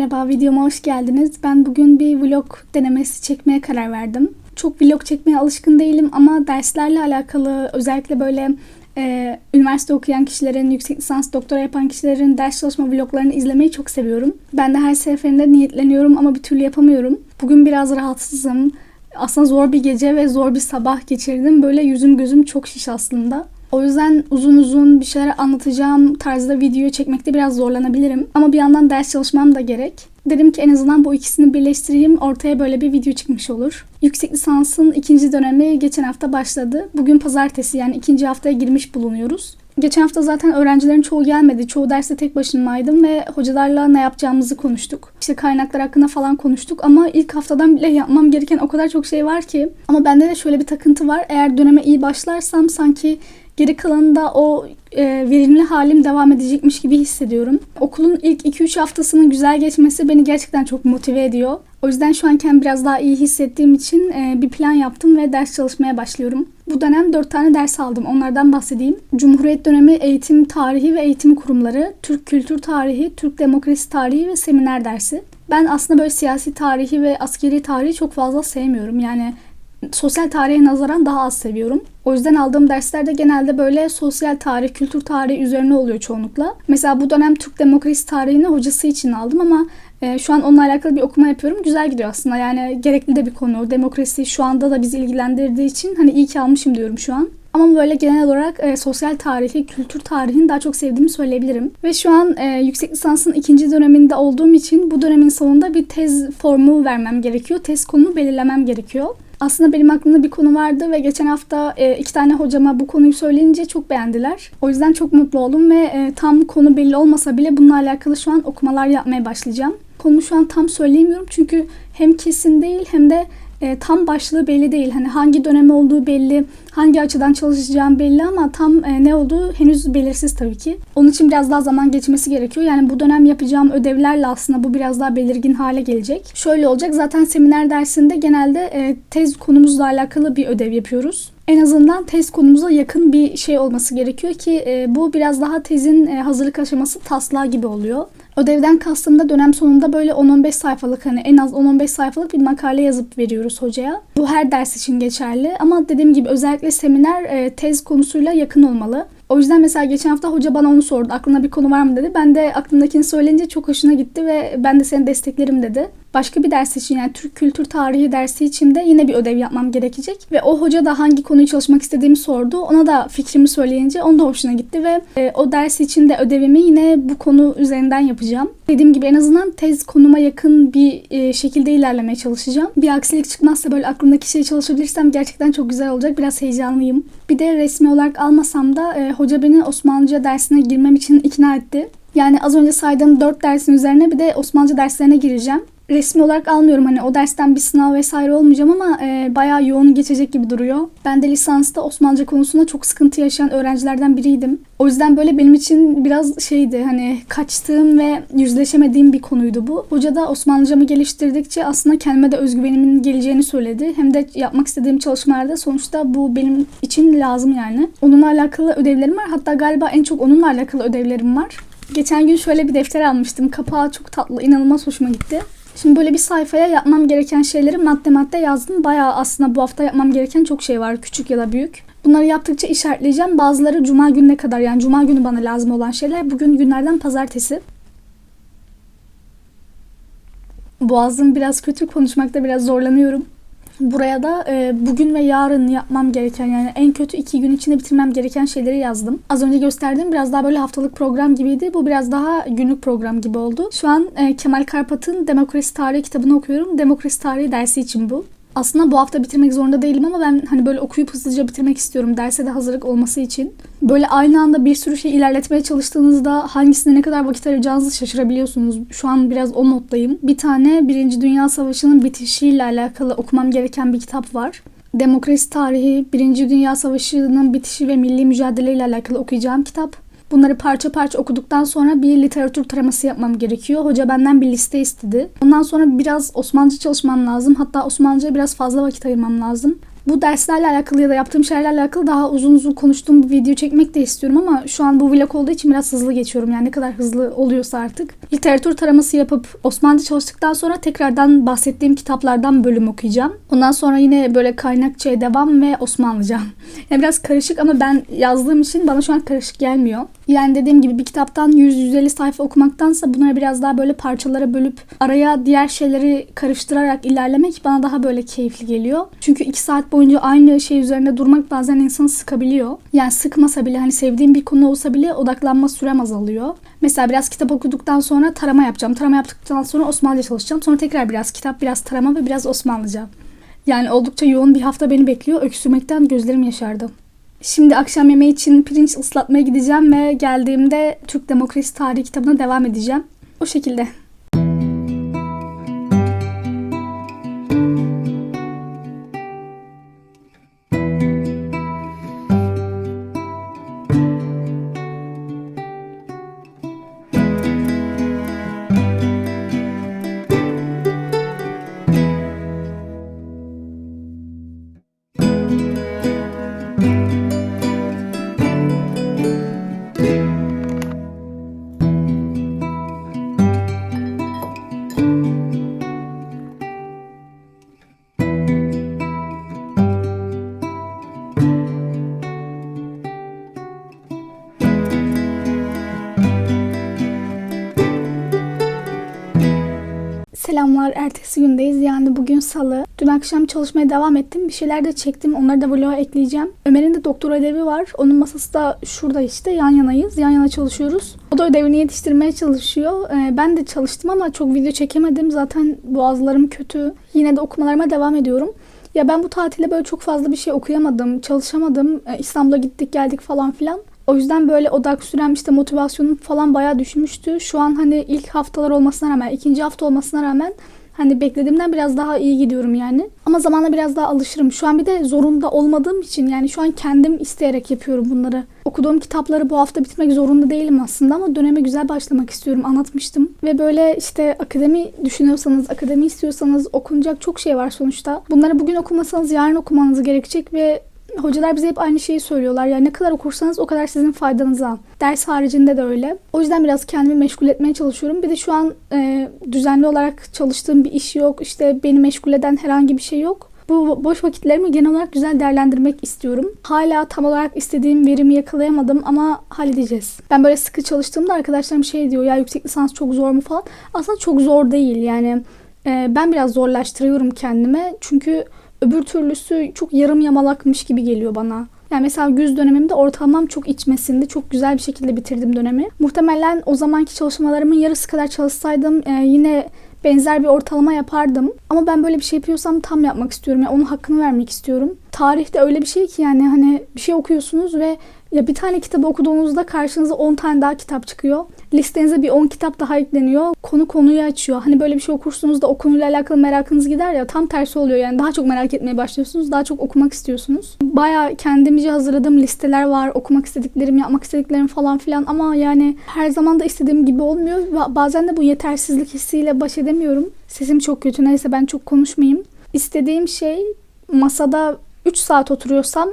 Merhaba, videoma hoş geldiniz. Ben bugün bir vlog denemesi çekmeye karar verdim. Çok vlog çekmeye alışkın değilim ama derslerle alakalı özellikle böyle e, üniversite okuyan kişilerin, yüksek lisans, doktora yapan kişilerin ders çalışma vloglarını izlemeyi çok seviyorum. Ben de her seferinde niyetleniyorum ama bir türlü yapamıyorum. Bugün biraz rahatsızım. Aslında zor bir gece ve zor bir sabah geçirdim. Böyle yüzüm gözüm çok şiş aslında. O yüzden uzun uzun bir şeyler anlatacağım tarzda video çekmekte biraz zorlanabilirim. Ama bir yandan ders çalışmam da gerek. Dedim ki en azından bu ikisini birleştireyim. Ortaya böyle bir video çıkmış olur. Yüksek lisansın ikinci dönemi geçen hafta başladı. Bugün pazartesi yani ikinci haftaya girmiş bulunuyoruz. Geçen hafta zaten öğrencilerin çoğu gelmedi. Çoğu derste tek başımaydım ve hocalarla ne yapacağımızı konuştuk. İşte kaynaklar hakkında falan konuştuk ama ilk haftadan bile yapmam gereken o kadar çok şey var ki. Ama bende de şöyle bir takıntı var. Eğer döneme iyi başlarsam sanki geri kalanında o e, verimli halim devam edecekmiş gibi hissediyorum. Okulun ilk 2-3 haftasının güzel geçmesi beni gerçekten çok motive ediyor. O yüzden şu an kendimi biraz daha iyi hissettiğim için e, bir plan yaptım ve ders çalışmaya başlıyorum. Bu dönem 4 tane ders aldım. Onlardan bahsedeyim. Cumhuriyet dönemi eğitim tarihi ve eğitim kurumları, Türk kültür tarihi, Türk demokrasi tarihi ve seminer dersi. Ben aslında böyle siyasi tarihi ve askeri tarihi çok fazla sevmiyorum. Yani sosyal tarihe nazaran daha az seviyorum. O yüzden aldığım derslerde genelde böyle sosyal tarih, kültür tarihi üzerine oluyor çoğunlukla. Mesela bu dönem Türk demokrasi tarihini hocası için aldım ama e, şu an onunla alakalı bir okuma yapıyorum. Güzel gidiyor aslında. Yani gerekli de bir konu. Demokrasi şu anda da bizi ilgilendirdiği için hani iyi ki almışım diyorum şu an. Ama böyle genel olarak e, sosyal tarihi, kültür tarihini daha çok sevdiğimi söyleyebilirim. Ve şu an e, yüksek lisansın ikinci döneminde olduğum için bu dönemin sonunda bir tez formu vermem gerekiyor. Tez konumu belirlemem gerekiyor. Aslında benim aklımda bir konu vardı ve geçen hafta e, iki tane hocama bu konuyu söyleyince çok beğendiler. O yüzden çok mutlu oldum ve e, tam konu belli olmasa bile bununla alakalı şu an okumalar yapmaya başlayacağım. Konumu şu an tam söyleyemiyorum çünkü hem kesin değil hem de e, tam başlığı belli değil. Hani hangi dönemi olduğu belli, hangi açıdan çalışacağım belli ama tam e, ne olduğu henüz belirsiz tabii ki. Onun için biraz daha zaman geçmesi gerekiyor. Yani bu dönem yapacağım ödevlerle aslında bu biraz daha belirgin hale gelecek. Şöyle olacak zaten seminer dersinde genelde e, tez konumuzla alakalı bir ödev yapıyoruz en azından tez konumuza yakın bir şey olması gerekiyor ki e, bu biraz daha tezin e, hazırlık aşaması taslağı gibi oluyor. Ödevden kastım da dönem sonunda böyle 10-15 sayfalık hani en az 10-15 sayfalık bir makale yazıp veriyoruz hocaya. Bu her ders için geçerli ama dediğim gibi özellikle seminer e, tez konusuyla yakın olmalı. O yüzden mesela geçen hafta hoca bana onu sordu. Aklına bir konu var mı dedi. Ben de aklımdakini söyleyince çok hoşuna gitti ve ben de seni desteklerim dedi. Başka bir ders için yani Türk Kültür Tarihi dersi için de yine bir ödev yapmam gerekecek. Ve o hoca da hangi konuyu çalışmak istediğimi sordu. Ona da fikrimi söyleyince onun da hoşuna gitti ve e, o ders için de ödevimi yine bu konu üzerinden yapacağım. Dediğim gibi en azından tez konuma yakın bir e, şekilde ilerlemeye çalışacağım. Bir aksilik çıkmazsa böyle aklımdaki şeyi çalışabilirsem gerçekten çok güzel olacak. Biraz heyecanlıyım. Bir de resmi olarak almasam da e, hoca beni Osmanlıca dersine girmem için ikna etti. Yani az önce saydığım 4 dersin üzerine bir de Osmanlıca derslerine gireceğim resmi olarak almıyorum. Hani o dersten bir sınav vesaire olmayacağım ama e, bayağı yoğun geçecek gibi duruyor. Ben de lisansta Osmanlıca konusunda çok sıkıntı yaşayan öğrencilerden biriydim. O yüzden böyle benim için biraz şeydi hani kaçtığım ve yüzleşemediğim bir konuydu bu. Hoca da Osmanlıcamı geliştirdikçe aslında kendime de özgüvenimin geleceğini söyledi. Hem de yapmak istediğim çalışmalarda sonuçta bu benim için lazım yani. Onunla alakalı ödevlerim var. Hatta galiba en çok onunla alakalı ödevlerim var. Geçen gün şöyle bir defter almıştım. Kapağı çok tatlı, inanılmaz hoşuma gitti. Şimdi böyle bir sayfaya yapmam gereken şeyleri madde madde yazdım. Bayağı aslında bu hafta yapmam gereken çok şey var. Küçük ya da büyük. Bunları yaptıkça işaretleyeceğim. Bazıları cuma gününe kadar yani cuma günü bana lazım olan şeyler. Bugün günlerden pazartesi. Boğazım biraz kötü. Konuşmakta biraz zorlanıyorum. Buraya da e, bugün ve yarın yapmam gereken yani en kötü iki gün içinde bitirmem gereken şeyleri yazdım. Az önce gösterdiğim biraz daha böyle haftalık program gibiydi. Bu biraz daha günlük program gibi oldu. Şu an e, Kemal Karpat'ın Demokrasi Tarihi kitabını okuyorum. Demokrasi Tarihi dersi için bu. Aslında bu hafta bitirmek zorunda değilim ama ben hani böyle okuyup hızlıca bitirmek istiyorum derse de hazırlık olması için. Böyle aynı anda bir sürü şey ilerletmeye çalıştığınızda hangisine ne kadar vakit ayıracağınızı şaşırabiliyorsunuz. Şu an biraz o moddayım. Bir tane Birinci Dünya Savaşı'nın bitişiyle alakalı okumam gereken bir kitap var. Demokrasi tarihi, Birinci Dünya Savaşı'nın bitişi ve milli mücadele ile alakalı okuyacağım kitap. Bunları parça parça okuduktan sonra bir literatür taraması yapmam gerekiyor. Hoca benden bir liste istedi. Ondan sonra biraz Osmanlıca çalışmam lazım. Hatta Osmanlıca'ya biraz fazla vakit ayırmam lazım. Bu derslerle alakalı ya da yaptığım şeylerle alakalı daha uzun uzun konuştuğum bir video çekmek de istiyorum ama şu an bu vlog olduğu için biraz hızlı geçiyorum. Yani ne kadar hızlı oluyorsa artık. Literatür taraması yapıp Osmanlıca çalıştıktan sonra tekrardan bahsettiğim kitaplardan bölüm okuyacağım. Ondan sonra yine böyle kaynakçaya devam ve Osmanlıca. Yani biraz karışık ama ben yazdığım için bana şu an karışık gelmiyor. Yani dediğim gibi bir kitaptan 100-150 sayfa okumaktansa bunları biraz daha böyle parçalara bölüp araya diğer şeyleri karıştırarak ilerlemek bana daha böyle keyifli geliyor. Çünkü 2 saat boyunca aynı şey üzerinde durmak bazen insanı sıkabiliyor. Yani sıkmasa bile hani sevdiğim bir konu olsa bile odaklanma sürem azalıyor. Mesela biraz kitap okuduktan sonra tarama yapacağım. Tarama yaptıktan sonra Osmanlıca çalışacağım. Sonra tekrar biraz kitap, biraz tarama ve biraz Osmanlıca. Yani oldukça yoğun bir hafta beni bekliyor. Öksürmekten gözlerim yaşardı. Şimdi akşam yemeği için pirinç ıslatmaya gideceğim ve geldiğimde Türk Demokrasi Tarihi kitabına devam edeceğim. O şekilde. Gündeyiz. Yani bugün salı. Dün akşam çalışmaya devam ettim. Bir şeyler de çektim. Onları da vloga ekleyeceğim. Ömer'in de doktor ödevi var. Onun masası da şurada işte. Yan yanayız. Yan yana çalışıyoruz. O da ödevini yetiştirmeye çalışıyor. Ee, ben de çalıştım ama çok video çekemedim. Zaten boğazlarım kötü. Yine de okumalarıma devam ediyorum. Ya ben bu tatilde böyle çok fazla bir şey okuyamadım, çalışamadım. Ee, İstanbul'a gittik geldik falan filan. O yüzden böyle odak sürem işte motivasyonum falan bayağı düşmüştü. Şu an hani ilk haftalar olmasına rağmen, ikinci hafta olmasına rağmen hani beklediğimden biraz daha iyi gidiyorum yani. Ama zamanla biraz daha alışırım. Şu an bir de zorunda olmadığım için yani şu an kendim isteyerek yapıyorum bunları. Okuduğum kitapları bu hafta bitirmek zorunda değilim aslında ama döneme güzel başlamak istiyorum. Anlatmıştım. Ve böyle işte akademi düşünüyorsanız, akademi istiyorsanız okunacak çok şey var sonuçta. Bunları bugün okumasanız yarın okumanız gerekecek ve Hocalar bize hep aynı şeyi söylüyorlar. Yani ne kadar okursanız o kadar sizin faydanıza. Ders haricinde de öyle. O yüzden biraz kendimi meşgul etmeye çalışıyorum. Bir de şu an e, düzenli olarak çalıştığım bir iş yok. İşte beni meşgul eden herhangi bir şey yok. Bu boş vakitlerimi genel olarak güzel değerlendirmek istiyorum. Hala tam olarak istediğim verimi yakalayamadım ama halledeceğiz. Ben böyle sıkı çalıştığımda arkadaşlarım şey diyor ya yüksek lisans çok zor mu falan. Aslında çok zor değil yani. E, ben biraz zorlaştırıyorum kendime. Çünkü öbür türlüsü çok yarım yamalakmış gibi geliyor bana. Yani mesela güz dönemimde ortalamam çok içmesinde çok güzel bir şekilde bitirdim dönemi. Muhtemelen o zamanki çalışmalarımın yarısı kadar çalışsaydım e, yine benzer bir ortalama yapardım. Ama ben böyle bir şey yapıyorsam tam yapmak istiyorum. Yani onun hakkını vermek istiyorum. Tarihte öyle bir şey ki yani hani bir şey okuyorsunuz ve ya bir tane kitabı okuduğunuzda karşınıza 10 tane daha kitap çıkıyor. Listenize bir 10 kitap daha ekleniyor. Konu konuyu açıyor. Hani böyle bir şey okursunuz da o konuyla alakalı merakınız gider ya tam tersi oluyor. Yani daha çok merak etmeye başlıyorsunuz. Daha çok okumak istiyorsunuz. Baya kendimce hazırladığım listeler var. Okumak istediklerim, yapmak istediklerim falan filan ama yani her zaman da istediğim gibi olmuyor. Bazen de bu yetersizlik hissiyle baş edemiyorum. Sesim çok kötü. Neyse ben çok konuşmayayım. İstediğim şey masada 3 saat oturuyorsam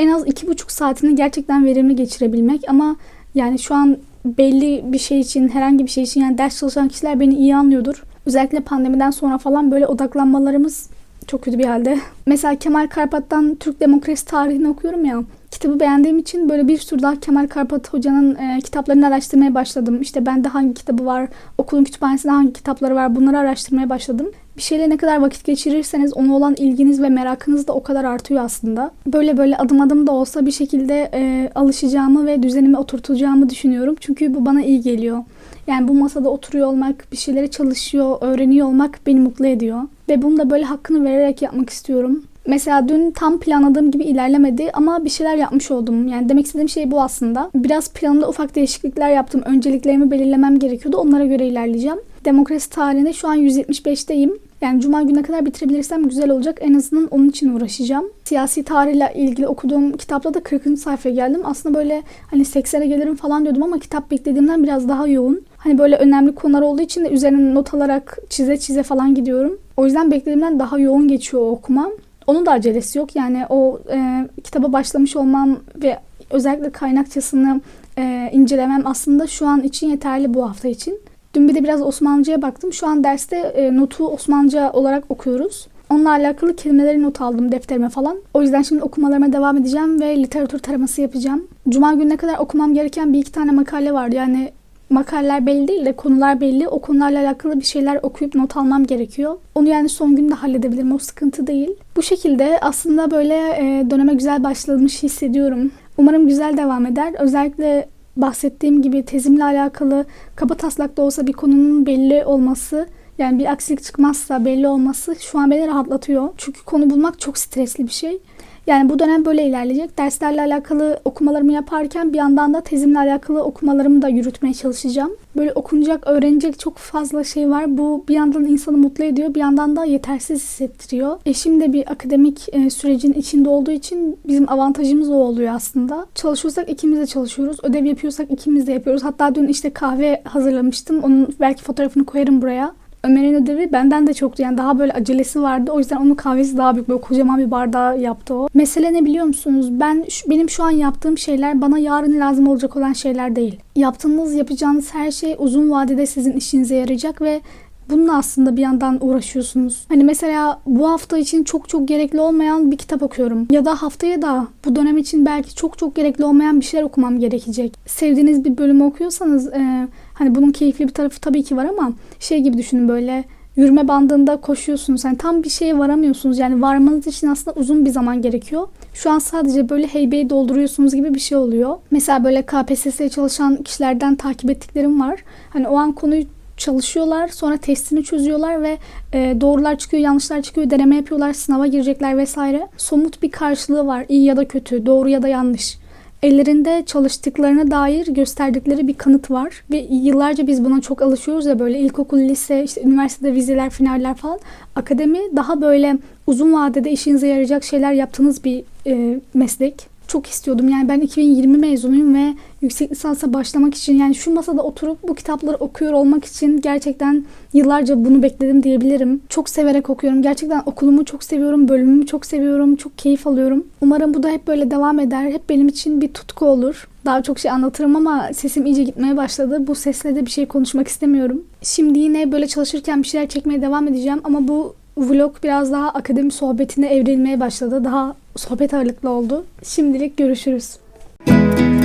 en az iki buçuk saatini gerçekten verimli geçirebilmek ama yani şu an belli bir şey için herhangi bir şey için yani ders çalışan kişiler beni iyi anlıyordur. Özellikle pandemiden sonra falan böyle odaklanmalarımız çok kötü bir halde. Mesela Kemal Karpat'tan Türk Demokrasi Tarihini okuyorum ya. Kitabı beğendiğim için böyle bir sürü daha Kemal Karpat hocanın e, kitaplarını araştırmaya başladım. İşte bende hangi kitabı var, okulun kütüphanesinde hangi kitapları var bunları araştırmaya başladım. Bir şeyle ne kadar vakit geçirirseniz ona olan ilginiz ve merakınız da o kadar artıyor aslında. Böyle böyle adım adım da olsa bir şekilde e, alışacağımı ve düzenimi oturtacağımı düşünüyorum. Çünkü bu bana iyi geliyor. Yani bu masada oturuyor olmak, bir şeyleri çalışıyor, öğreniyor olmak beni mutlu ediyor. Ve bunu da böyle hakkını vererek yapmak istiyorum. Mesela dün tam planladığım gibi ilerlemedi ama bir şeyler yapmış oldum. Yani demek istediğim şey bu aslında. Biraz planımda ufak değişiklikler yaptım. Önceliklerimi belirlemem gerekiyordu. Onlara göre ilerleyeceğim. Demokrasi tarihinde şu an 175'teyim. Yani cuma gününe kadar bitirebilirsem güzel olacak. En azından onun için uğraşacağım. Siyasi tarihle ilgili okuduğum kitapta da 40. sayfaya geldim. Aslında böyle hani 80'e gelirim falan diyordum ama kitap beklediğimden biraz daha yoğun. Hani böyle önemli konular olduğu için de üzerine not alarak çize çize falan gidiyorum. O yüzden beklediğimden daha yoğun geçiyor o okumam. Onun da acelesi yok. Yani o e, kitaba başlamış olmam ve özellikle kaynakçasını e, incelemem aslında şu an için yeterli bu hafta için. Dün bir de biraz Osmanlıca'ya baktım. Şu an derste e, notu Osmanlıca olarak okuyoruz. Onunla alakalı kelimeleri not aldım defterime falan. O yüzden şimdi okumalarıma devam edeceğim ve literatür taraması yapacağım. Cuma gününe kadar okumam gereken bir iki tane makale vardı. Yani makaleler belli değil de konular belli. O konularla alakalı bir şeyler okuyup not almam gerekiyor. Onu yani son günde halledebilirim. O sıkıntı değil. Bu şekilde aslında böyle e, döneme güzel başlamış hissediyorum. Umarım güzel devam eder. Özellikle bahsettiğim gibi tezimle alakalı kaba taslakta olsa bir konunun belli olması yani bir aksilik çıkmazsa belli olması şu an beni rahatlatıyor. Çünkü konu bulmak çok stresli bir şey. Yani bu dönem böyle ilerleyecek. Derslerle alakalı okumalarımı yaparken bir yandan da tezimle alakalı okumalarımı da yürütmeye çalışacağım. Böyle okunacak, öğrenecek çok fazla şey var. Bu bir yandan insanı mutlu ediyor, bir yandan da yetersiz hissettiriyor. Eşim de bir akademik e, sürecin içinde olduğu için bizim avantajımız o oluyor aslında. Çalışıyorsak ikimiz de çalışıyoruz. Ödev yapıyorsak ikimiz de yapıyoruz. Hatta dün işte kahve hazırlamıştım. Onun belki fotoğrafını koyarım buraya. Ömer'in ödevi benden de çoktu. Yani daha böyle acelesi vardı. O yüzden onun kahvesi daha büyük. Böyle kocaman bir bardağı yaptı o. Mesele ne biliyor musunuz? Ben benim şu an yaptığım şeyler bana yarın lazım olacak olan şeyler değil. Yaptığınız, yapacağınız her şey uzun vadede sizin işinize yarayacak ve bununla aslında bir yandan uğraşıyorsunuz. Hani mesela bu hafta için çok çok gerekli olmayan bir kitap okuyorum. Ya da haftaya da bu dönem için belki çok çok gerekli olmayan bir şeyler okumam gerekecek. Sevdiğiniz bir bölümü okuyorsanız e, hani bunun keyifli bir tarafı tabii ki var ama şey gibi düşünün böyle yürüme bandında koşuyorsunuz. Yani tam bir şeye varamıyorsunuz. Yani varmanız için aslında uzun bir zaman gerekiyor. Şu an sadece böyle heybeyi dolduruyorsunuz gibi bir şey oluyor. Mesela böyle KPSS'ye çalışan kişilerden takip ettiklerim var. Hani o an konuyu çalışıyorlar. Sonra testini çözüyorlar ve e, doğrular çıkıyor, yanlışlar çıkıyor, deneme yapıyorlar, sınava girecekler vesaire. Somut bir karşılığı var. iyi ya da kötü, doğru ya da yanlış. Ellerinde çalıştıklarına dair gösterdikleri bir kanıt var. Ve yıllarca biz buna çok alışıyoruz ya böyle ilkokul, lise, işte üniversitede vizeler, finaller falan. Akademi daha böyle uzun vadede işinize yarayacak şeyler yaptığınız bir e, meslek çok istiyordum. Yani ben 2020 mezunuyum ve yüksek lisansa başlamak için yani şu masada oturup bu kitapları okuyor olmak için gerçekten yıllarca bunu bekledim diyebilirim. Çok severek okuyorum. Gerçekten okulumu çok seviyorum, bölümümü çok seviyorum, çok keyif alıyorum. Umarım bu da hep böyle devam eder. Hep benim için bir tutku olur. Daha çok şey anlatırım ama sesim iyice gitmeye başladı. Bu sesle de bir şey konuşmak istemiyorum. Şimdi yine böyle çalışırken bir şeyler çekmeye devam edeceğim ama bu vlog biraz daha akademi sohbetine evrilmeye başladı. Daha sohbet ağırlıklı oldu. Şimdilik görüşürüz. Müzik